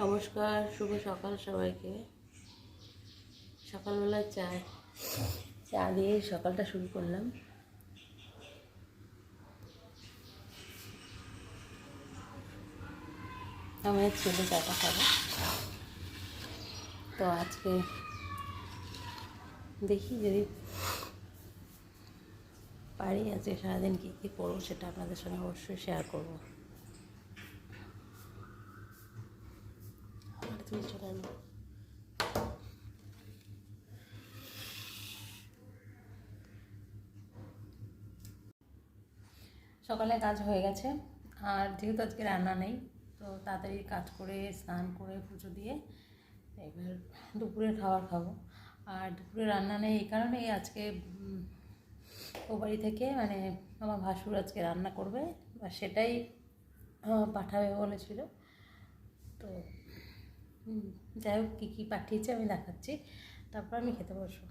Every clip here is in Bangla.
নমস্কার, শুভ সকাল সবাইকে। সকালবেলা চা চা দিয়ে সকালটা শুরু করলাম। আমার ছেলে চাটা খাবে। তো আজকে দেখি যদি পারি আজকে সারাদিন কী কী করব সেটা আপনাদের সঙ্গে অবশ্যই শেয়ার করব। তুমি চলে আনো। সকালে কাজ হয়ে গেছে, আর যেহেতু আজকে রান্না নেই, তো তাড়াতাড়ি কাজ করে, স্নান করে, পুজো দিয়ে, এবার দুপুরের খাবার খাব আর দুপুরে রান্না নেই এই কারণেই আজকে ও বাড়ি থেকে মানে আমার ভাসুর আজকে রান্না করবে আর সেটাই পাঠাবে বলেছিল তো যাই হোক, কী কী পাঠিয়েছে আমি দেখাচ্ছি। তারপর আমি খেতে বসবো।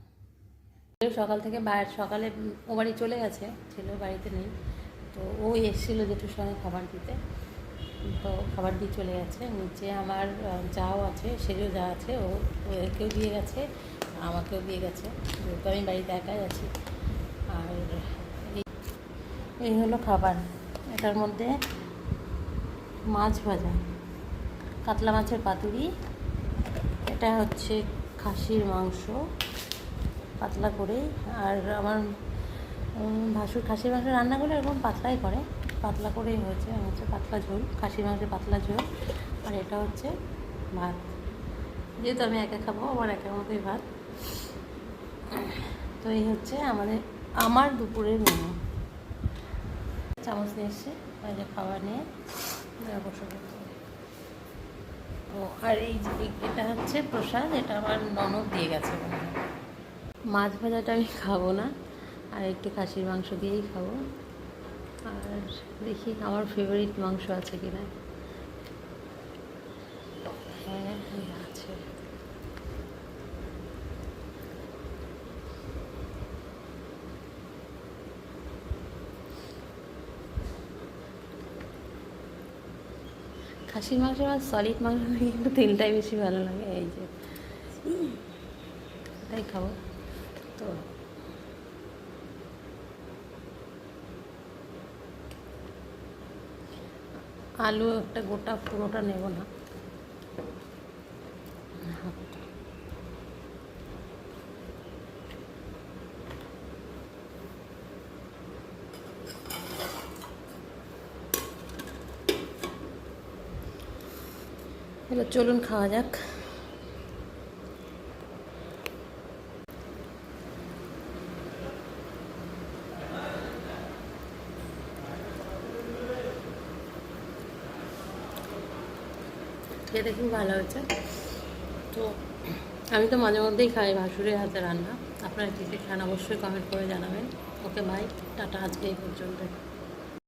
সকাল থেকে সকালে ও বাড়ি চলে গেছে, ছেলেও বাড়িতে নেই। তো ও এসেছিল জেঠুর সঙ্গে খাবার দিতে। তো খাবার দিয়ে চলে গেছে। নিচে আমার যাও আছে সেও যা আছে, ও ওদেরকেও দিয়ে গেছে, আমাকেও দিয়ে গেছে। যেহেতু আমি বাড়িতে একাই আছি। আর এই হলো খাবার। এটার মধ্যে মাছ ভাজা। কাতলা মাছের পাতুরি। এটা হচ্ছে খাসির মাংস, পাতলা করে। আর আমার ভাসুর খাসির মাংস রান্না করলে এরকম পাতলাই করে। পাতলা করেই হয়েছে হচ্ছে পাতলা ঝোল, খাসির মাংসের পাতলা ঝোল। আর এটা হচ্ছে ভাত। যেহেতু আমি একা খাব, আমার একের মতোই ভাত। তো এই হচ্ছে আমাদের, আমার দুপুরের মেনু চামচ নিয়ে এই খাবার নিয়ে বসে আর এই এটা হচ্ছে প্রসাদ, এটা আমার ননদ দিয়ে গেছে। মাছ ভাজাটা আমি খাব না, আর একটু খাসির মাংস দিয়েই খাব। আর দেখি আমার ফেভারিট মাংস আছে কিনা হ্যাঁ হ্যাঁ আছে খাসির মাংস আর সলিড মাংস কিন্তু তেলটাই বেশি ভালো লাগে, এই যে। তাই খাব। তো। আলু একটা গোটা পুরোটা নেব না। এবার চলুন খাওয়া যাক। খেতে খুব ভালো হয়েছে। তো আমি তো মাঝে মধ্যেই খাই ভাসুরের হাতে রান্না। আপনারা কী খান অবশ্যই কমেন্ট করে জানাবেন। ওকে বাই টাটা, আজকে এই পর্যন্ত